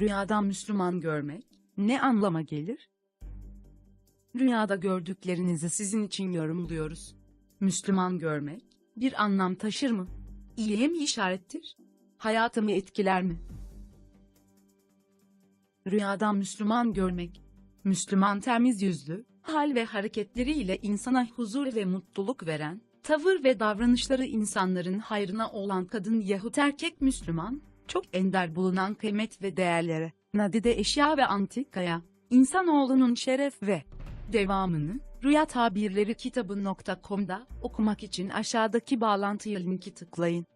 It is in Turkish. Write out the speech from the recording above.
Rüyada Müslüman görmek ne anlama gelir? Rüyada gördüklerinizi sizin için yorumluyoruz. Müslüman görmek bir anlam taşır mı? İyiye mi işarettir? Hayatımı etkiler mi? Rüyada Müslüman görmek. Müslüman temiz yüzlü, hal ve hareketleriyle insana huzur ve mutluluk veren, tavır ve davranışları insanların hayrına olan kadın yahut erkek Müslüman, çok ender bulunan kıymet ve değerlere, nadide eşya ve antikaya, insanoğlunun şeref ve devamını, Rüya Tabirleri kitabı.com'da okumak için aşağıdaki bağlantıya linki tıklayın.